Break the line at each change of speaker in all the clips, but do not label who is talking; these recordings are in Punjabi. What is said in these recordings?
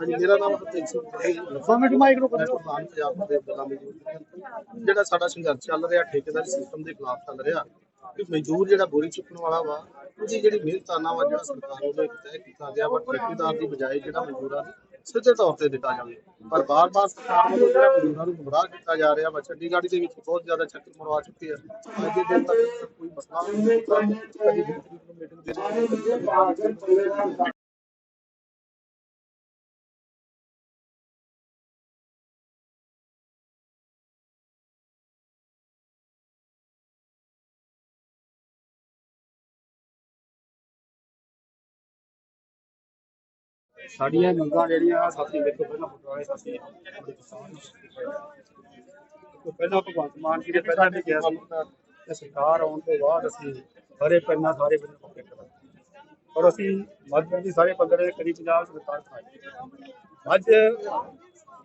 ਹਾਂਜੀ ਮੇਰਾ ਨਾਮ ਹਰਤੇਜ ਸਿੰਘ ਹੈ।
ਸੌ ਮਾਈਕ ਨੂੰ
ਮੈਂ ਪ੍ਰਧਾਨ ਪੰਜਾਬ ਦੇ ਬਲਾ ਮਜ਼ਦੂਰ ਯੂਨੀਅਨ। ਜਿਹੜਾ ਸਾਡਾ ਸੰਘਰਸ਼ ਚੱਲ ਰਿਹਾ ਠੇਕੇਦਾਰੀ ਸਿਸਟਮ ਦੇ ਖਿਲਾਫ ਚੱਲ ਰਿਹਾ ਕਿ ਮਜ਼ਦੂਰ ਜਿਹੜਾ ਬੋਰੀ ਚੁੱਕਣ ਵਾਲਾ ਵਾ ਉਹਦੀ ਜਿਹੜੀ ਮਿਹਨਤਾਨਾ ਵਾ ਜਿਹੜਾ ਸਰਕਾਰ ਵੱਲੋਂ ਇੱਕ ਤੈਅ ਕੀਤਾ ਗਿਆ ਵਾ ਠੇਕੇਦਾਰ ਦੀ ਬਜਾਏ ਜਿਹੜਾ ਮਜ਼ਦੂਰਾਂ ਨੂੰ ਸਿੱਧੇ ਤੌਰ ਤੇ ਦਿੱਤਾ ਜਾਵੇ। ਪਰ ਬਾਰ-ਬਾਰ ਸਰਕਾਰ ਵੱਲੋਂ ਜਿਹੜਾ ਮਜ਼ਦੂਰਾਂ ਨੂੰ ਗੁੰਮਰਾਹ ਕੀਤਾ ਜਾ ਰਿਹਾ ਵਾ ਚੰਡੀਗੜ੍ਹ ਦੇ ਵਿੱਚ ਬਹੁਤ ਜ਼ਿਆਦਾ ਚੱਕਰ ਮਰਵਾ ਚੁੱਕੇ ਆ। ਅੱਜ ਦੇ ਦਿਨ ਤੱਕ ਕੋਈ ਮਸਲਾ ਨਹੀਂ ਹੁੰਦਾ ਕਦੀ ਮੀਟਿੰਗ ਦੇ
ਸਾਡੀਆਂ ਮੰਗਾਂ ਜਿਹੜੀਆਂ ਸਾਥੀ ਮੇਰੇ ਪਹਿਲਾਂ ਪਟਵਾਲੇ ਸਾਥੀ ਪਹਿਲਾਂ ਭਗਵੰਤ ਮਾਨ ਜੀ ਨੇ ਪਹਿਲਾਂ ਵੀ ਕਿਹਾ ਸੀ ਕਿ ਸਰਕਾਰ ਆਉਣ ਤੋਂ ਬਾਅਦ ਅਸੀਂ ਸਾਰੇ ਪੈਨਾ ਸਾਰੇ ਬੰਦੇ ਪੱਕੇ ਕਰਾਂਗੇ। ਔਰ ਅਸੀਂ ਮੱਧ ਦੀ ਸਾਰੇ ਪੰਦਰੇ ਕਰੀਬ ਪੰਜਾਬ ਸਰਕਾਰ ਖਾਈ ਅੱਜ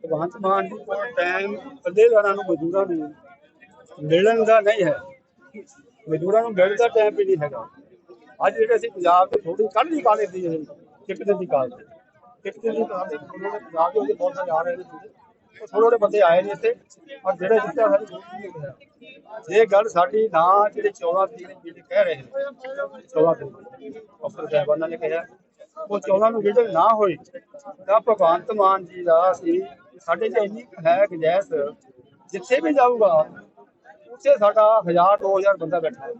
ਭਗਵੰਤ ਮਾਨ ਜੀ ਕੋਲ ਟਾਈਮ ਅੱਧੇਦਾਰਾਂ ਨੂੰ ਮਜ਼ਦੂਰਾਂ ਨੂੰ ਮਿਲਣ ਦਾ ਨਹੀਂ ਹੈ। ਮਜ਼ਦੂਰਾਂ ਨੂੰ ਮਿਲਣ ਦਾ ਟਾਈਮ ਵੀ ਨਹੀਂ ਹੈਗਾ। ਅੱਜ ਜਿਹੜੇ ਅਸੀਂ ਪੰਜਾਬ ਦੇ ਥੋੜੀ ਕੱਢ ਦੀ ਕਾਲੇ ਦੀ ਇੱਕ ਦਿਨ ਦੀ ਕਾਲ ਤੇ ਇੱਕ ਦਿਨ ਪੰਜਾਬ ਦੇ ਬਹੁਤ ਸਾਰੇ ਆ ਰਹੇ ਨੇ ਥੋੜੇ ਥੋੜੇ ਬੰਦੇ ਆਏ ਨੇ ਇੱਥੇ ਔਰ ਜਿਹੜੇ ਜਿੱਤੇ ਸਾਡੀ ਸੋਚ ਨਹੀਂ ਹੋਇਆ ਇਹ ਗੱਲ ਸਾਡੀ ਨਾ ਜਿਹੜੇ 14 ਤਰੀਕ ਜਿਹੜੇ ਕਹਿ ਰਹੇ ਨੇ 14 ਤਰੀਕ ਅਫਸਰ ਸਾਹਿਬਾਨਾਂ ਨੇ ਕਿਹਾ, ਉਹ 14 ਨੂੰ ਜਿਹੜੇ ਨਾ ਹੋਈ ਤਾਂ ਭਗਵੰਤ ਮਾਨ ਜੀ ਦਾ ਅਸੀਂ ਸਾਡੇ 'ਚ ਇੰਨੀ ਹੈ ਗੁੰਜਾਇਸ਼, ਜਿੱਥੇ ਵੀ ਜਾਊਗਾ, ਉੱਥੇ ਸਾਡਾ 1000 2000 ਬੰਦਾ ਬੈਠਾ ਹੈ।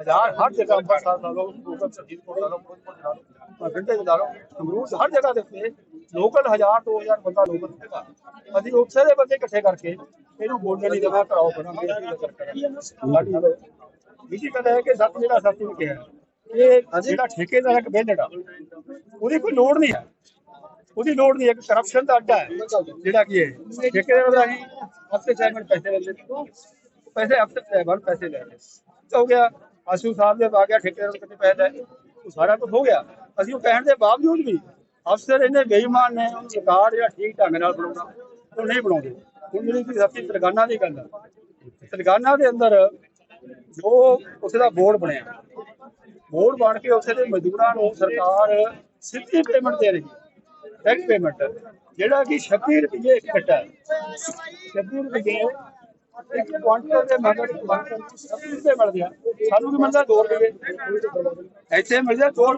ਹਜ਼ਾਰ ਹਰ ਜਗ੍ਹਾ ਅੰਮ੍ਰਿਤਸਰ ਲਾ ਲਓ ਗੂਗਲ ਸਰਜੀਤ ਲਾ ਲਓ ਫਿਰੋਜ਼ਪੁਰ ਲਾ ਲਓ ਅਮਰੂਦ ਹਰ ਜਗ੍ਹਾ ਦੇ ਉੱਤੇ ਲੋਕਲ ਹਜ਼ਾਰ, ਦੋ ਬੰਦਾ ਲੋਕਲ ਹੈਗਾ ਅਸੀਂ ਉੱਥੇ ਦੇ ਬੰਦੇ ਇਕੱਠੇ ਕਰਕੇ ਇਹਨੂੰ ਬੋਲਣ ਨਹੀਂ ਦੇਣਾ ਕਰਾਓ ਕਰਾਂਗੇ ਸਾਡੀ ਦੂਜੀ ਗੱਲ ਹੈ ਕਿ ਸੱਤ ਜਿਹੜਾ ਸਾਥੀ ਨੇ ਕਿਹਾ ਇਹ ਜਿਹੜਾ ਠੇਕੇਦਾਰ ਇੱਕ ਬਿੱਲੜਾ ਉਹਦੀ ਕੋਈ ਲੋੜ ਨਹੀਂ ਹੈ। ਉਹਦੀ ਲੋੜ ਨਹੀਂ ਹੈ ਕਰਪਸ਼ਨ ਦਾ ਅੱਡਾ ਹੈ, ਜਿਹੜਾ ਕੀ ਹੈ ਠੇਕੇਦਾਰ ਦਾ ਹੀ ਹਫ਼ਤੇ ਚਾਰ ਪੈਸੇ ਲੈਂਦੇ ਪੈਸੇ ਹਫ਼ਤੇ ਚਾਰ ਪੈਸੇ ਲੈ ਹੋ ਗਿਆ, ਆਸ਼ੂ ਸਾਹਿਬ ਦੇ ਆ ਗਿਆ, ਠੇਕੇਦਾਰ ਕਿੰਨੇ ਪੈਸੇ ਲੈ ਉਹ ਸਾਰਾ ਕੁਝ ਹੋ ਗਿਆ। ਅਸੀਂ ਉਹ ਕਹਿਣ ਦੇ ਬਾਵਜੂਦ ਵੀ ਅਫਸਰ ਇਹਨੇ ਬੇਈਮਾਨ ਨੇ, ਉਹਨੂੰ ਰਿਕਾਰਡ ਜਿਹੜਾ ਠੀਕ ਢੰਗ ਨਾਲ ਬਣਾਉਣਾ ਉਹ ਨਹੀਂ ਬਣਾਉਂਦੇ। ਹੁਣ ਜਿਹੜੀ ਕਿ ਸੱਚੀ ਤਰਗਾਨਾ ਦੀ ਗੱਲ ਹੈ ਤਰਗਾਨਾ ਦੇ ਅੰਦਰ ਜੋ ਉੱਥੇ ਦਾ ਬੋਰਡ ਬਣਿਆ, ਬੋਰਡ ਬਣ ਕੇ ਉੱਥੇ ਦੇ ਮਜ਼ਦੂਰਾਂ ਨੂੰ ਸਰਕਾਰ ਸਿੱਧੀ ਪੇਮੈਂਟ ਦੇ ਰਹੀ ਡਾਇਰੈਕਟ ਪੇਮੈਂਟ ਜਿਹੜਾ ਕਿ 26 ਰੁਪਏ ਇੱਕ ਕੱਟਾ ਹੈ। 26 ਰੁਪਏ ਇੱਕ ਕੁਆਂਟਲ ਦੇ ਮਗਰ ਕੁਆਂਟਲ 26 ਰੁਪਏ ਮਿਲ ਗਿਆ ਸਾਨੂੰ ਕੀ ਮਿਲਦਾ? 2 ਰੁਪਏ। ਇੱਥੇ ਮਿਲਦਾ 2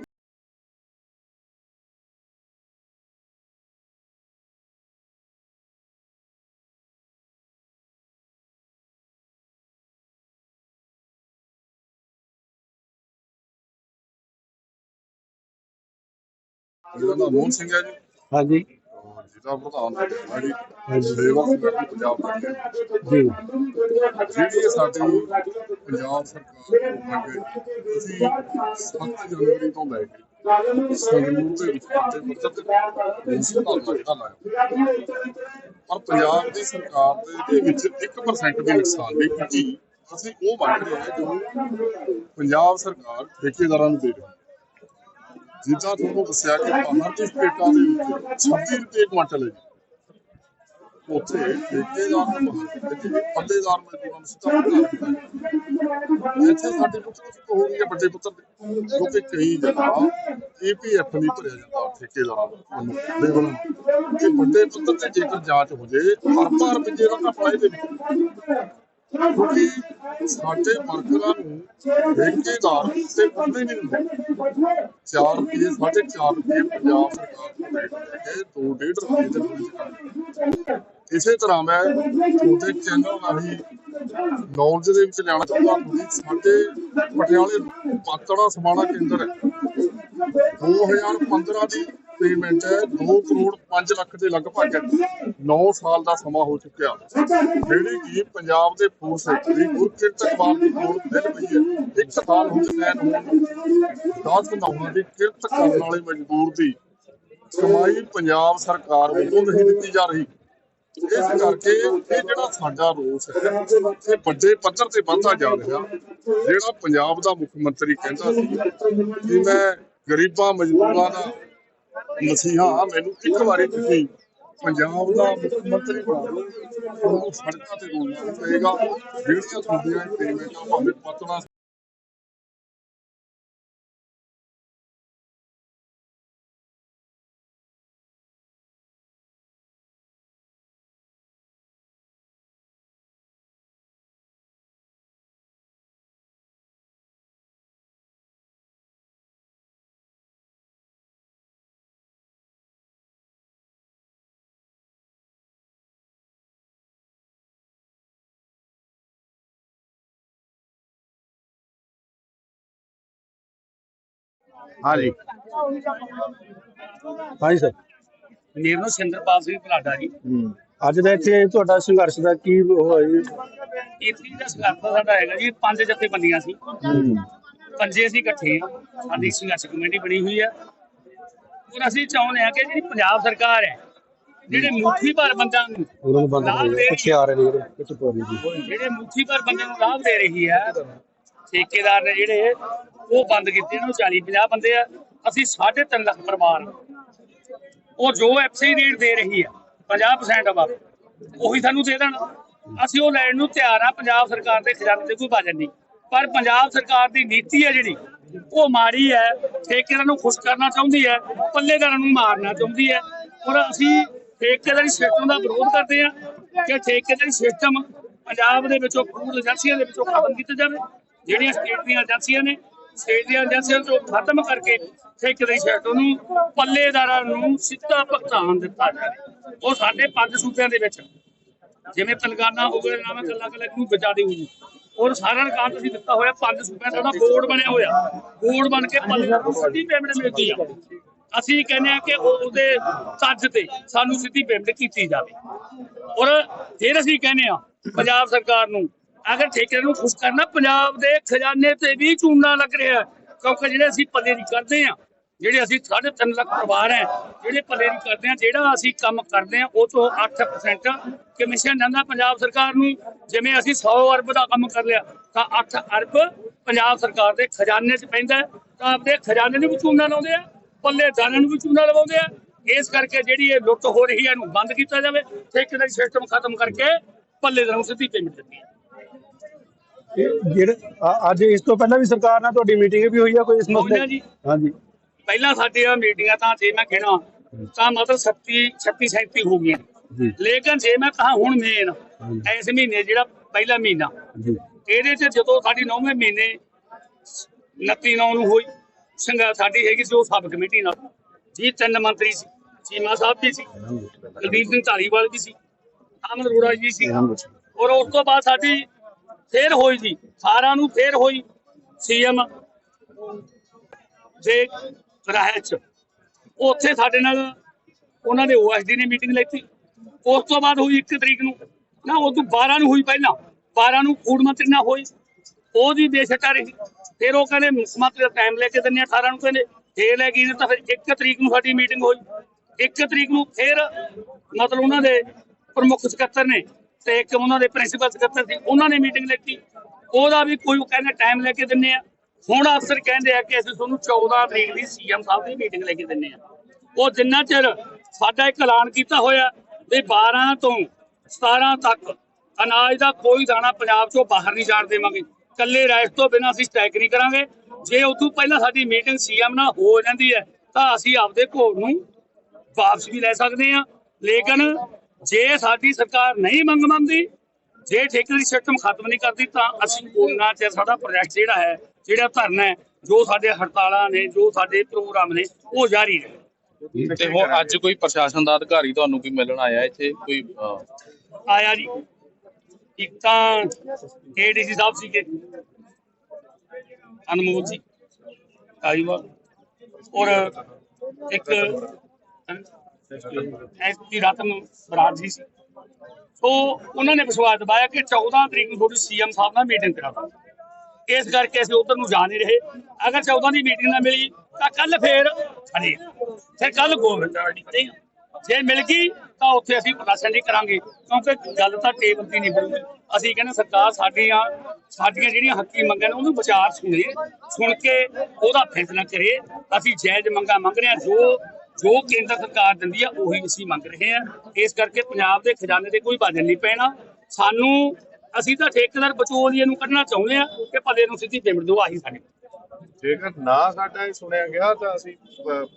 ਮੇਰਾ ਨਾਮ ਮੋਹਨ ਸਿੰਘ ਹੈ ਜੀ।
ਹਾਂਜੀ।
ਜ਼ਿਲ੍ਹਾ ਪ੍ਰਧਾਨ ਹੈ ਜੀ। ਸੇਵਾ ਸੰਗਠਨ ਪੰਜਾਬ ਦਾ।
ਜੀ।
ਜਿਹੜੀ ਇਹ ਸਾਡੀ ਪੰਜਾਬ ਸਰਕਾਰ ਨੂੰ ਮੰਗ ਹੈ ਅਸੀਂ 7 ਜਨਵਰੀ ਤੋਂ ਲੈ ਕੇ ਸੰਗਰੂਰ ਦੇ ਵਿੱਚ ਪੱਤੇ ਪੱਤਰ ਤੇ ਮੁਨਸਿਪਲ ਦਾ ਲਾਇਆ। ਪਰ ਪੰਜਾਬ ਦੀ ਸਰਕਾਰ ਦੇ ਇਹਦੇ ਵਿੱਚ 1% ਵੀ ਨੁਕਸਾਨ ਨਹੀਂ ਕੀਤੀ ਅਸੀਂ ਉਹ ਮੰਗ ਰਹੇ ਹਾਂ ਜੋ ਪੰਜਾਬ ਸਰਕਾਰ ਠੇਕੇਦਾਰਾਂ ਨੂੰ ਦੇ ਰਹੀ ਹੈ ਜਿੱਦਾਂ ਤੁਹਾਨੂੰ ਦੱਸਿਆ ਕਿ ਬਾਹਰ ਸਟੇਟਾਂ ਦੇ ਵਿੱਚ 26 ਰੁਪਏ ਕੁਆਂਟਲ ਹੈ ਉੱਥੇ ਠੇਕੇਦਾਰ ਨੂੰ ਪੱਲੇਦਾਰ ਮਜ਼ਦੂਰਾਂ ਨੂੰ ਸਿੱਧਾ ਭੁਗਤਾਨ ਇੱਥੇ ਸਾਡੇ ਪੁੱਤਰ ਤੋਂ ਹੋ ਗਈ ਹੈ ਵੱਡੇ ਪੁੱਤਰ ਦੇ। ਕਿਉਂਕਿ ਕਈ ਜਗ੍ਹਾ ਏਪੀਐਫ ਨਹੀਂ ਭਰਿਆ ਜਾਂਦਾ ਠੇਕੇਦਾਰਾਂ ਵੱਲੋਂ ਲੇਬਰਾਂ ਤੇ ਵੱਡੇ ਪੁੱਤਰ ਤੇ ਜੇਕਰ ਜਾਂਚ ਹੋ ਜੇ ਅਰਬਾਂ ਰੁਪਏ ਦਾ ਘਪਲਾ ਇਹਦੇ ਵਿੱਚ। ਕਿਉਂਕਿ ਸਾਡੇ ਵਰਕਰਾਂ ਨੂੰ ਠੇਕੇਦਾਰ ਤੇ ਪੱਲੇ ਨਹੀਂ ਹੁੰਦੇ। 4 ਰੁਪਏ, ਸਾਢੇ 4 ਰੁਪਏ ਪੰਜਾਬ ਸਰਕਾਰ ਨੂੰ ਦੇ ਦੋ ਡੇਢ ਰੁਪਏ ਦੇ ਵਿੱਚ ਇਸੇ ਤਰ੍ਹਾਂ ਮੈਂ ਛੋਟੇ ਚੈਨਲ ਰਾਹੀਂ ਨੌਲੇਜ ਦੇ ਵਿੱਚ ਲਿਆਉਣਾ ਚਾਹੁੰਦਾ ਹਾਂ ਸਾਡੇ ਪਟਿਆਲੇ ਪਾਤੜਾ ਸਮਾਣਾ ਕੇਂਦਰ ਹੈ। 2015 ਦੀ ਪੇਮੈਂਟ ਹੈ। 2 ਕਰੋੜ 5 ਲੱਖ ਦੇ ਲਗਭਗ 9 ਸਾਲ ਦਾ ਸਮਾਂ ਹੋ ਚੁੱਕਿਆ। ਜਿਹੜੀ ਕਿ ਪੰਜਾਬ ਦੇ ਫੂਡ ਸੈਕਟਰੀ ਗੁਰਕਿਰਤ ਅਕਬਾਰ ਦੀ ਲੋੜ ਮਿਲ ਪਈ ਹੈ। ਇੱਕ ਸਾਲ ਹੋ ਚੁੱਕਾ ਨੂੰ ਦਾਸ ਬਣਾਉਣ ਦੀ ਕਿਰਤ ਕਰਨ ਵਾਲੇ ਮਜ਼ਦੂਰ ਦੀ ਕਮਾਈ ਪੰਜਾਬ ਸਰਕਾਰ ਵੱਲੋਂ ਨਹੀਂ ਦਿੱਤੀ ਜਾ ਰਹੀ। ਇਸ ਕਰਕੇ ਇਹ ਜਿਹੜਾ ਸਾਡਾ ਰੋਸ ਹੈ, ਇਹ ਵੱਡੇ ਪੱਧਰ ਤੇ ਵੱਧਦਾ ਜਾ ਰਿਹਾ, ਜਿਹੜਾ ਪੰਜਾਬ ਦਾ ਮੁੱਖ ਮੰਤਰੀ ਕਹਿੰਦਾ ਸੀ ਕਿ ਮੈਂ ਗਰੀਬਾਂ ਮਜ਼ਦੂਰਾਂ ਦਾ ਮਸੀਹਾ ਹਾਂ, ਮੈਨੂੰ ਇੱਕ ਵਾਰੀ ਤੁਸੀਂ ਪੰਜਾਬ ਦਾ ਮੁੱਖ ਮੰਤਰੀ ਬਣਾ ਦਿਓ। ਤੁਹਾਨੂੰ ਸੜਕਾਂ ਤੇ ਰੋਣਾ ਪਏਗਾ ਜਿਹੜੀਆਂ ਤੁਹਾਡੀਆਂ ਪੇਮੈਂਟਾਂ ਭਾਵੇਂ ਪਤਨਾ
ਹਾਂਜੀ। ਹਾਂਜੀ ਸਰ।
ਮੇਰਾ ਨਾਮ ਸਿੰਦਰਪਾਲ ਸਿੰਘ ਬਲਾਡਾ ਜੀ।
ਅੱਜ ਦਾ ਇੱਥੇ ਤੁਹਾਡਾ ਸੰਘਰਸ਼ ਦਾ ਕੀ ਹੋਇਆ ਜੀ?
ਇਤਨੀ ਦਾ ਸੰਘਰਸ਼ ਤਾਂ ਸਾਡਾ ਹੈਗਾ ਜੀ ਪੰਜ ਜਥੇਬੰਦੀਆਂ ਸੀ। ਪੰਜੇ ਅਸੀਂ ਇਕੱਠੇ ਆ। ਸਾਡੀ ਸੰਘਰਸ਼ ਕਮੇਟੀ ਬਣੀ ਹੋਈ ਆ। ਔਰ ਅਸੀਂ ਚਾਹੁੰਦੇ ਆ ਕਿ ਜਿਹੜੀ ਪੰਜਾਬ ਸਰਕਾਰ ਹੈ ਜਿਹੜੇ ਮੁੱਠੀ ਭਰ ਬੰਦਿਆਂ ਨੂੰ
ਉਹਨਾਂ ਨੂੰ ਬੰਦ
ਲਾਭ
ਕਰੀਏ।
ਦੇ
ਪਿੱਛੇ ਆ ਰਹੇ ਨੇ ਜਿਹੜੇ ਪਿੱਛੇ ਪੋ ਰਹੀ ਜੀ
ਜਿਹੜੇ ਮੁੱਠੀ ਭਰ ਬੰਦਿਆਂ ਨੂੰ ਲਾਭ ਦੇ ਰਹੀ ਹੈ ਠੇਕੇਦਾਰ ਨੇ ਜਿਹੜੇ ਉਹ ਬੰਦ ਕੀਤੇ ਨੇ 40 50 ਬੰਦੇ ਆ। ਅਸੀਂ 3.5 ਲੱਖ ਪਰਿਵਾਰ ਉਹ ਜੋ ਐਫਸੀ ਰੇਟ ਦੇ ਰਹੀ ਹੈ 50% ਅਬਵ ਉਹੀ ਸਾਨੂੰ ਦੇ ਦੇਣ। ਅਸੀਂ ਉਹ ਲੈਣ ਨੂੰ ਤਿਆਰ ਆ, ਪੰਜਾਬ ਸਰਕਾਰ ਦੇ ਖਜ਼ਾਨੇ ਤੇ ਕੋਈ ਵਜਨ ਨਹੀਂ। ਪਰ ਪੰਜਾਬ ਸਰਕਾਰ ਦੀ ਨੀਤੀ ਹੈ ਜਿਹੜੀ, ਉਹ ਮਾੜੀ ਹੈ ਠੇਕੇਦਾਰਾਂ ਨੂੰ ਖੁਸ਼ ਕਰਨਾ ਚਾਹੁੰਦੀ ਹੈ ਪੱਲੇਦਾਰਾਂ ਨੂੰ ਮਾਰਨਾ ਚਾਹੁੰਦੀ ਹੈ ਔਰ ਅਸੀਂ ਠੇਕੇਦਾਰੀ ਸਿਸਟਮ ਦਾ ਵਿਰੋਧ ਕਰਦੇ ਹਾਂ ਕਿ ਠੇਕੇਦਾਰੀ ਸਿਸਟਮ ਪੰਜਾਬ ਦੇ ਵਿੱਚੋਂ ਫੂਡ ਏਜੰਸੀਆਂ ਦੇ ਵਿੱਚੋਂ ਖਤਮ ਕੀਤਾ ਜਾਵੇ। ਜਿਹੜੀਆਂ ਸਟੇਟ ਦੀਆਂ ਏਜੰਸੀਆਂ ਨੇ ਸਟੇਟ ਦੀਆਂ ਏਜੰਸੀਆਂ ਤੋਂ ਖਤਮ ਕਰਕੇ ਠੇਕੇਦਾਰੀ ਸਿਸਟਮ ਨੂੰ ਪੱਲੇਦਾਰਾਂ ਨੂੰ ਸਿੱਧਾ ਭੁਗਤਾਨ ਦਿੱਤਾ ਜਾਵੇ। ਉਹ ਸਾਡੇ ਪੰਜ ਸੂਬਿਆਂ ਦੇ ਵਿੱਚ, ਜਿਵੇਂ ਤਲਗਾਨਾ ਹੋ ਗਿਆ ਨਾਮ ਕੱਲਾ ਕੱਲਾ ਨੂੰ ਬਚਾ ਦੇ ਹੋਈ ਔਰ ਸਾਰਾ ਰਿਕਾਰਡ ਅਸੀਂ ਦਿੱਤਾ ਹੋਇਆ, ਪੰਜ ਸੂਬਿਆਂ ਦਾ ਬੋਰਡ ਬਣਿਆ ਹੋਇਆ। ਬੋਰਡ ਬਣ ਕੇ ਪੱਲੇਦਾਰਾਂ ਨੂੰ ਸਿੱਧੀ ਪੇਮੈਂਟ ਮਿਲਦੀ ਆ। ਅਸੀਂ ਕਹਿੰਦੇ ਆ ਕਿ ਉਹਦੇ ਤੱਜ ਤੇ ਸਾਨੂੰ ਸਿੱਧੀ ਪੇਮੈਂਟ ਕੀਤੀ ਜਾਵੇ। ਔਰ ਫਿਰ ਅਸੀਂ ਕਹਿੰਦੇ ਆ, ਪੰਜਾਬ ਸਰਕਾਰ ਨੂੰ ਅਗਰ ਠੇਕੇ ਨੂੰ ਖੁਸ਼ ਕਰਨਾ, ਪੰਜਾਬ ਦੇ ਖਜ਼ਾਨੇ ਤੇ ਵੀ ਚੂਨਾ ਲੱਗ ਰਿਹਾ ਕਿਉਂਕਿ ਜਿਹੜੇ ਅਸੀਂ ਪੱਲੇ ਦੀ ਕਰਦੇ ਆ ਜਿਹੜੇ ਅਸੀਂ 3.5 ਲੱਖ ਪਰਿਵਾਰ ਹੈ, ਜਿਹੜੇ ਪੱਲੇ ਦੀ ਕਰਦੇ ਆ ਜਿਹੜਾ ਅਸੀਂ ਕੰਮ ਕਰਦੇ ਆ ਉਹ ਤੋਂ 8% ਕਮਿਸ਼ਨ ਜਾਂਦਾ ਪੰਜਾਬ ਸਰਕਾਰ ਨੂੰ। ਜਿਵੇਂ ਅਸੀਂ 100 ਅਰਬ ਦਾ ਕੰਮ ਕਰ ਲਿਆ, ਤਾਂ 8 ਅਰਬ ਪੰਜਾਬ ਸਰਕਾਰ ਦੇ ਖਜ਼ਾਨੇ 'ਚ ਪੈਂਦਾ ਤਾਂ ਆਪਦੇ ਖਜ਼ਾਨੇ ਨੂੰ ਵੀ ਚੂਨਾ ਲਾਉਂਦੇ ਆ, ਪੱਲੇ ਨੂੰ ਵੀ ਚੂਨਾ ਲਵਾਉਂਦੇ ਆ। ਇਸ ਕਰਕੇ ਜਿਹੜੀ ਇਹ ਲੁੱਟ ਹੋ ਰਹੀ ਹੈ, ਇਹਨੂੰ ਬੰਦ ਕੀਤਾ ਜਾਵੇ। ਠੇਕੇਦਾਰੀ ਸਿਸਟਮ ਖਤਮ ਕਰਕੇ ਪੱਲੇ ਨੂੰ ਸਿੱਧੀ ਪੇਮੈਂਟ ਦਿੱਤੀ ਹੈ।
ਜਿਹੜੇ ਅੱਜ ਇਸ ਤੋਂ ਪਹਿਲਾਂ ਵੀ ਸਰਕਾਰ ਨਾਲ ਤੁਹਾਡੀ ਮੀਟਿੰਗ ਵੀ ਹੋਈ ਆ ਕੋਈ ਇਸ ਮਸਲੇ
ਜੀ।
ਹਾਂਜੀ।
ਪਹਿਲਾਂ ਸਾਡੀਆਂ ਮੀਟਿੰਗਾਂ ਤਾਂ ਜੇ ਮੈਂ ਕਹਿਣਾ ਤਾਂ ਮਤਲਬ 37 36 37 ਹੋ ਗਈਆਂ। ਲੇਕਿਨ ਜੇ ਮੈਂ ਕਹਾ ਹੁਣ ਮੇਨ ਇਸ ਮਹੀਨੇ ਜਿਹੜਾ ਪਹਿਲਾ ਮਹੀਨਾ ਇਹਦੇ ਚ ਜਦੋਂ ਸਾਡੀ ਨੌਵੇਂ ਮਹੀਨੇ 29 ਨੌ ਨੂੰ ਹੋਈ ਸੰਗਾ ਸਾਡੀ ਹੈਗੀ ਸੀ ਉਹ ਸਬ ਕਮੇਟੀ ਨਾਲ। ਜੀ ਤਿੰਨ ਮੰਤਰੀ ਸੀ ਚੀਮਾ ਸਾਹਿਬ ਵੀ ਸੀ ਕੁਲਦੀਪ ਸਿੰਘ ਢਾਲੀਵਾਲ ਵੀ ਸੀ ਅਮਨ ਅਰੋੜਾ ਜੀ ਸੀ। ਔਰ ਉਸ ਤੋਂ ਬਾਅਦ ਸਾਡੀ ਫੇਰ ਹੋਈ ਜੀ ਸਾਰਿਆਂ ਨੂੰ ਫੇਰ ਹੋਈ ਸੀਐਮ ਦੇ ਰਾਹੇ ਚ। ਉੱਥੇ ਸਾਡੇ ਨਾਲ ਉਹਨਾਂ ਦੇ ਓਐਸਡੀ ਨੇ ਮੀਟਿੰਗ ਲੈਤੀ ਉਸ ਤੋਂ ਬਾਅਦ ਹੋਈ 1 ਤਰੀਕ ਨੂੰ। ਨਾ ਉਹ ਤੋਂ 12 ਨੂੰ ਹੋਈ ਪਹਿਲਾਂ। 12 ਨੂੰ ਫੂਡ ਮੰਤਰੀ ਨਾਲ ਹੋਈ। ਉਹਦੀ ਬੇਸ਼ੱਕਾ ਰਹੀ ਫਿਰ ਉਹ ਕਹਿੰਦੇ, ਮੁੱਖ ਮੰਤਰੀ ਦਾ ਟਾਈਮ ਲੈ ਕੇ ਦਿੰਦੇ ਆ 18 ਨੂੰ। ਕਹਿੰਦੇ, ਫੇਰ ਲੈ ਗਈ ਤਾਂ ਫਿਰ 1 ਤਰੀਕ ਨੂੰ ਸਾਡੀ ਮੀਟਿੰਗ ਹੋਈ। 1 ਤਰੀਕ ਨੂੰ ਫਿਰ ਮਤਲਬ ਉਹਨਾਂ ਦੇ ਪ੍ਰਮੁੱਖ ਸਕੱਤਰ ਨੇ ਤੇ ਇੱਕ ਉਹਨਾਂ ਦੇ ਪ੍ਰਿੰਸੀਪਲ ਸਕੱਤਰ ਸੀ, ਉਹਨਾਂ ਨੇ ਮੀਟਿੰਗ ਲੈਤੀ। ਉਹਦਾ ਵੀ ਕੋਈ ਕਹਿੰਦੇ ਟਾਈਮ ਲੈ ਕੇ ਦਿੰਨੇ ਆ। ਹੁਣ ਅਫਸਰ ਕਹਿੰਦੇ ਆ ਕਿ ਅਸੀਂ ਤੁਹਾਨੂੰ 14 ਤਰੀਕ ਦੀ ਸੀਐਮ ਸਾਹਿਬ ਦੀ ਮੀਟਿੰਗ ਲੈ ਕੇ ਦਿੰਨੇ ਆ। ਉਹ ਜਿੰਨਾ ਚਿਰ ਸਾਡਾ ਇੱਕ ਐਲਾਨ ਕੀਤਾ ਹੋਇਆ ਵੀ 12 ਤੋਂ 17 ਤੱਕ ਅਨਾਜ ਦਾ ਕੋਈ ਦਾਣਾ ਪੰਜਾਬ ਚੋਂ ਬਾਹਰ ਨਹੀਂ ਜਾਣ ਦੇਵਾਂਗੇ। ਕੱਲੇ ਰਾਈਸ ਤੋਂ ਬਿਨਾਂ ਅਸੀਂ ਸਟ੍ਰਾਈਕ ਨਹੀਂ ਕਰਾਂਗੇ। ਜੇ ਉਦੋਂ ਪਹਿਲਾਂ ਸਾਡੀ ਮੀਟਿੰਗ ਸੀਐਮ ਨਾਲ ਹੋ ਜਾਂਦੀ ਹੈ, ਤਾਂ ਅਸੀਂ ਆਪਦੇ ਘੋੜ ਨੂੰ ਵਾਪਸ ਵੀ ਲੈ ਸਕਦੇ ਹਾਂ। ਲੇਕਿਨ ਜੇ ਸਾਡੀ ਸਰਕਾਰ ਨਹੀਂ ਮੰਗ ਮੰਨਦੀ ਜੇ ਠੇਕੇਦਾਰੀ ਸਿਸਟਮ ਖਤਮ ਨਹੀਂ ਕਰਦੀ ਤਾਂ ਅਸੀਂ ਉਹਨਾਂ ਚਿਰ ਸਾਡਾ ਪ੍ਰੋਜੈਕਟ ਜਿਹੜਾ ਹੈ ਜਿਹੜਾ ਧਰਨਾ ਹੈ ਜੋ ਸਾਡੇ ਹੜਤਾਲਾਂ ਨੇ ਜੋ ਸਾਡੇ ਪ੍ਰੋਗਰਾਮ ਨੇ ਉਹ ਜਾਰੀ ਰਹੇ।
ਤੇ ਹੁਣ ਅੱਜ ਕੋਈ ਪ੍ਰਸ਼ਾਸਨ ਦਾ ਅਧਿਕਾਰੀ ਤੁਹਾਨੂੰ ਕੋਈ ਮਿਲਣ ਆਇਆ ਇੱਥੇ? ਕੋਈ
ਆਇਆ ਜੀ। ਇੱਕ ਤਾਂ ਏਡੀਸੀ ਸਾਹਿਬ ਸੀਗੇ। ਅਨਮੋਲ ਜੀ। ਆਈਵਾ ਔਰ ਇੱਕ ਐਸਪੀ ਰਤਨ ਬਰਾੜ ਜੀ ਸੀ। ਸੋ ਉਹਨਾਂ ਨੇ ਵਿਸ਼ਵਾਸ ਦਿਵਾਇਆ ਕਿ 14 ਤਰੀਕ ਨੂੰ ਤੁਹਾਡੀ ਸੀਐਮ ਸਾਹਿਬ ਨਾਲ ਮੀਟਿੰਗ ਕਰਾਵਾਂਗੇ ਇਸ ਕਰਕੇ ਅਸੀਂ ਉਧਰ ਨੂੰ ਜਾ ਨਹੀਂ ਰਹੇ। ਅਗਰ 14 ਦੀ ਮੀਟਿੰਗ ਨਾ ਮਿਲੀ, ਤਾਂ ਕੱਲ ਫੇਰ ਖੜੇ ਫਿਰ ਕੱਲ ਗੋਬਿੰਦਵਾੜੀ ਖੜੇ ਜੇ ਮਿਲ ਗਈ, ਤਾਂ ਉੱਥੇ ਅਸੀਂ ਪ੍ਰਦਰਸ਼ਨ ਨਹੀਂ ਕਰਾਂਗੇ, ਕਿਉਂਕਿ ਗੱਲ ਤਾਂ ਟੇਬਲ ਤੇ ਨਹੀਂ ਬਣੂਗੀ ਅਸੀਂ ਕਹਿੰਦੇ ਸਰਕਾਰ ਸਾਡੀਆਂ ਸਾਡੀਆਂ ਜਿਹੜੀਆਂ ਹੱਕੀ ਮੰਗਾਂ ਨੇ, ਉਹਨੂੰ ਵਿਚਾਰ ਸੁਣੇ ਸੁਣ ਕੇ ਉਹਦਾ ਫੈਸਲਾ ਕਰੇ ਅਸੀਂ ਜਾਇਜ਼ ਮੰਗਾਂ ਮੰਗ ਰਹੇ ਹਾਂ। ਜੋ ਜੋ ਕੇਂਦਰ ਸਰਕਾਰ ਦਿੰਦੀ ਆ, ਉਹੀ ਅਸੀਂ ਮੰਗ ਰਹੇ ਹਾਂ ਇਸ ਕਰਕੇ ਪੰਜਾਬ ਦੇ ਖਜ਼ਾਨੇ ਤੇ ਕੋਈ ਵਜਨ ਨਹੀਂ ਪੈਣਾ। ਸਾਨੂੰ, ਅਸੀਂ ਤਾਂ ਠੇਕੇਦਾਰ ਬਚੋਲੀਏ ਨੂੰ ਕੱਢਣਾ ਚਾਹੁੰਦੇ ਆ ਕਿ ਭਲੇ ਨੂੰ ਸਿੱਧੀ ਪੇਮੈਂਟ ਦਿਓ, ਆਹੀ ਸਾਡੇ।
ਜੇਕਰ ਨਾ ਸਾਡਾ ਇਹ ਸੁਣਿਆ ਗਿਆ, ਤਾਂ ਅਸੀਂ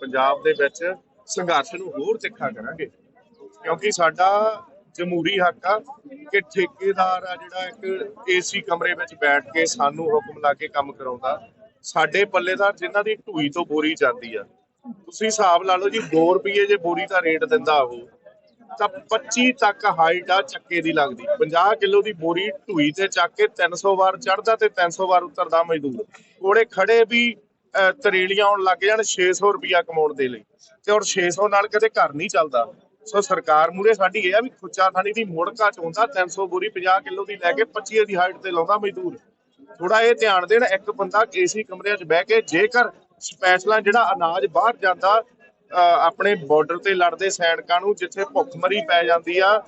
ਪੰਜਾਬ ਦੇ ਵਿੱਚ ਸੰਘਰਸ਼ ਨੂੰ ਹੋਰ ਤਿੱਖਾ ਕਰਾਂਗੇ। ਕਿਉਂਕਿ ਸਾਡਾ ਜਮਹੂਰੀ ਹੱਕ ਆ ਕਿ ਠੇਕੇਦਾਰ ਆ ਜਿਹੜਾ ਇੱਕ ਏਸੀ ਕਮਰੇ ਵਿੱਚ ਬੈਠ ਕੇ ਸਾਨੂੰ ਹੁਕਮ ਲਾ ਕੇ ਕੰਮ ਕਰਾਉਂਦਾ। ਸਾਡੇ ਪੱਲੇਦਾਰ ਜਿਨ੍ਹਾਂ ਦੀ ਢੂਈ ਤੋਂ ਬੋਰੀ ਜਾਂਦੀ ਆ ਤੁਸੀਂ ਹਿਸਾਬ ਲਾ ਲਓ ਜੀ 2 ਰੁਪਏ ਜੇ ਬੋਰੀ ਦਾ ਰੇਟ ਦਿੰਦਾ ਉਹ, ਤਾਂ 25 ਤੱਕ ਹਾਈਟ ਆ ਚੱਕੇ ਦੀ ਲੱਗਦੀ। 50 ਕਿਲੋ ਦੀ ਬੋਰੀ ਢੂਈ ਤੇ ਚੱਕ ਕੇ 300 ਵਾਰ ਚੜਦਾ ਤੇ 300 ਵਾਰ ਉਤਰਦਾ ਮਜ਼ਦੂਰ। ਕੋਲੇ ਖੜੇ ਵੀ ਤਰੇਲੀਆਂ ਆਉਣ ਲੱਗ ਜਾਣ 600 ਰੁਪਿਆ ਕਮਾਉਣ ਦੇ ਲਈ। ਤੇ ਔਰ 600 ਨਾਲ ਕਦੇ ਘਰ ਨਹੀਂ ਚੱਲਦਾ। ਸੋ ਸਰਕਾਰ ਮੂਰੇ ਸਾਡੀ ਇਹ ਆ ਵੀ ਖੁੱਚਾ ਥਾਣੀ ਦੀ ਮੁੜਕਾ ਚੋਂਦਾ 300 ਬੋਰੀ 50 ਕਿਲੋ ਦੀ ਲੈ ਕੇ 25 ਦੀ ਹਾਈਟ ਤੇ ਲਾਉਂਦਾ ਮਜ਼ਦੂਰ। ਥੋੜਾ ਇਹ ਧਿਆਨ ਦੇਣ, ਇੱਕ ਬੰਦਾ ਏਸੀ ਕਮਰੇ 'ਚ ਬਹਿ ਕੇ ਜੇਕਰ ਸਪੈਸ਼ਲਾਂ ਜਿਹੜਾ ਅਨਾਜ ਬਾਹਰ ਜਾਂਦਾ ਆਪਣੇ ਬਾਰਡਰ ਤੇ ਲੜਦੇ ਸੈਨਿਕਾਂ ਨੂੰ, ਜਿੱਥੇ ਭੁੱਖਮਰੀ ਪੈ ਜਾਂਦੀ ਆ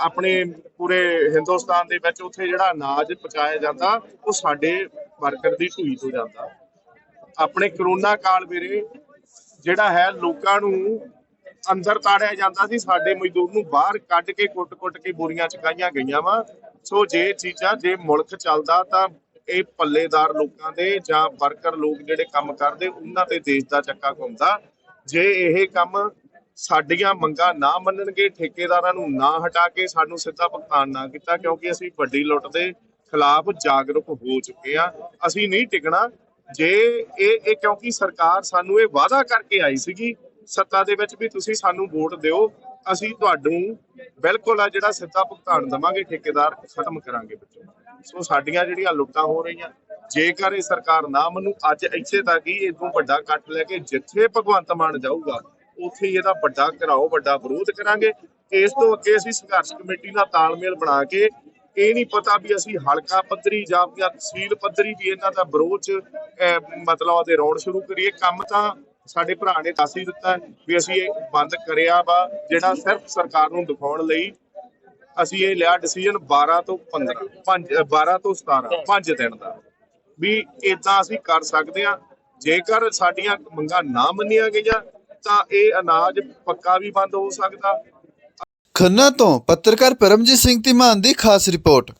ਆਪਣੇ ਪੂਰੇ ਹਿੰਦੁਸਤਾਨ ਦੇ ਵਿੱਚ ਉੱਥੇ ਜਿਹੜਾ ਅਨਾਜ ਪਹੁੰਚਾਇਆ ਜਾਂਦਾ, ਉਹ ਸਾਡੇ ਵਰਕਰ ਦੀ ਢੂਈ ਤੋਂ ਜਾਂਦਾ। ਆਪਣੇ ਕਰੋਨਾ ਕਾਲ ਵੇਲੇ ਜਿਹੜਾ ਹੈ, ਲੋਕਾਂ ਨੂੰ ਅੰਦਰ ਤਾੜਿਆ ਜਾਂਦਾ ਸੀ, ਸਾਡੇ ਮਜ਼ਦੂਰ ਨੂੰ ਬਾਹਰ ਕੱਢ ਕੇ ਕੁੱਟ-ਕੁੱਟ ਕੇ ਬੋਰੀਆਂ ਚਕਾਈਆਂ ਗਈਆਂ ਵਾ। ਸੋ ਜੇ ਚੀਜ਼ਾਂ, ਜੇ ਮੁਲਕ ਚੱਲਦਾ ਤਾਂ ਇਹ ਪੱਲੇਦਾਰ ਲੋਕਾਂ ਦੇ ਜਾਂ ਵਰਕਰ ਲੋਕ ਜਿਹੜੇ ਕੰਮ ਕਰਦੇ, ਉਹਨਾਂ ਤੇ ਦੇਸ਼ ਦਾ ਚੱਕਾ ਘੁੰਮਦਾ। ਜੇ ਇਹ ਕੰਮ ਸਾਡੀਆਂ ਮੰਗਾਂ ਨਾ ਮੰਨਣਗੇ, ਠੇਕੇਦਾਰਾਂ ਨੂੰ ਨਾ ਹਟਾ ਕੇ ਸਾਨੂੰ ਸਿੱਧਾ ਭੁਗਤਾਨ ਨਾ ਕੀਤਾ, ਕਿਉਂਕਿ ਅਸੀਂ ਵੱਡੀ ਲੁੱਟ ਦੇ ਖਿਲਾਫ ਜਾਗਰੂਕ ਹੋ ਚੁੱਕੇ ਆ ਅਸੀਂ ਨਹੀਂ ਟਿਕਣਾ। ਜੇ ਇਹ ਇਹ ਕਿਉਂਕਿ ਸਰਕਾਰ ਸਾਨੂੰ ਇਹ ਵਾਅਦਾ ਕਰਕੇ ਆਈ ਸੀਗੀ, ਸੱਤਾ ਦੇ ਵਿੱਚ ਵੀ ਤੁਸੀਂ ਸਾਨੂੰ ਵੋਟ ਦਿਓ, ਅਸੀਂ ਤੁਹਾਨੂੰ ਬਿਲਕੁਲ ਆ ਜਿਹੜਾ ਸਿੱਧਾ ਭੁਗਤਾਨ ਦਵਾਂਗੇ, ਠੇਕੇਦਾਰ ਖਤਮ ਕਰਾਂਗੇ ਵਿੱਚੋਂ। ਸੋ ਸਾਡੀਆਂ ਜਿਹੜੀਆਂ ਲੁੱਟਾਂ ਹੋ ਰਹੀਆਂ, ਜੇਕਰ ਇਹ ਸਰਕਾਰ ਨਾ ਮੰਨੂ, ਅੱਜ ਇੱਥੇ ਤੱਕ ਹੀ ਇਦੋਂ ਵੱਡਾ ਕੱਟ ਲੈ ਕੇ ਜਿੱਥੇ ਭਗਵੰਤ ਮਾਨ ਜਾਊਗਾ, ਉੱਥੇ ਹੀ ਇਹਦਾ ਵੱਡਾ ਘਰਾਓ, ਵੱਡਾ ਵਿਰੋਧ ਕਰਾਂਗੇ। ਇਸ ਤੋਂ ਅੱਗੇ ਅਸੀਂ ਸੰਘਰਸ਼ ਕਮੇਟੀ ਨਾਲ ਤਾਲਮੇਲ ਬਣਾ ਕੇ ਇਹ ਨਹੀਂ ਪਤਾ ਵੀ ਅਸੀਂ ਹਲਕਾ ਪੱਧਰੀ ਜਾਂ ਜਾਂ ਤਹਿਸੀਲ ਪੱਧਰੀ ਵੀ ਇਹਨਾਂ ਦਾ ਵਿਰੋਧ ਚ ਮਤਲਬ ਉਹਦੇ ਰੌਣ ਸ਼ੁਰੂ ਕਰੀਏ। ਕੰਮ ਤਾਂ ਸਾਡੇ ਭਰਾ ਨੇ ਦੱਸ ਹੀ ਦਿੱਤਾ ਵੀ ਅਸੀਂ ਇਹ ਬੰਦ ਕਰਿਆ ਵਾ, ਜਿਹੜਾ ਸਿਰਫ ਸਰਕਾਰ ਨੂੰ ਦਿਖਾਉਣ ਲਈ ਅਸੀਂ ਇਹ ਲਿਆ ਡਿਸੀਜਨ 12 ਤੋਂ 15 ਪੰਜ- ਅਹ 12 ਤੋਂ 17 5 ਦਿਨ ਦਾ। ਵੀ ਇਦਾਂ ਅਸੀਂ ਕਰ ਸਕਦੇ ਹਾਂ ਜੇਕਰ ਸਾਡੀਆਂ ਮੰਗਾਂ ਨਾ ਮੰਨੀਆਂ ਗਈਆਂ ਤਾਂ ਇਹ ਅਨਾਜ ਪੱਕਾ ਵੀ ਬੰਦ ਹੋ ਸਕਦਾ।
ਖੰਨਾ ਤੋਂ ਪੱਤਰਕਾਰ ਪਰਮਜੀਤ ਸਿੰਘ ਧੀਮਾਨ ਦੀ ਖਾਸ ਰਿਪੋਰਟ।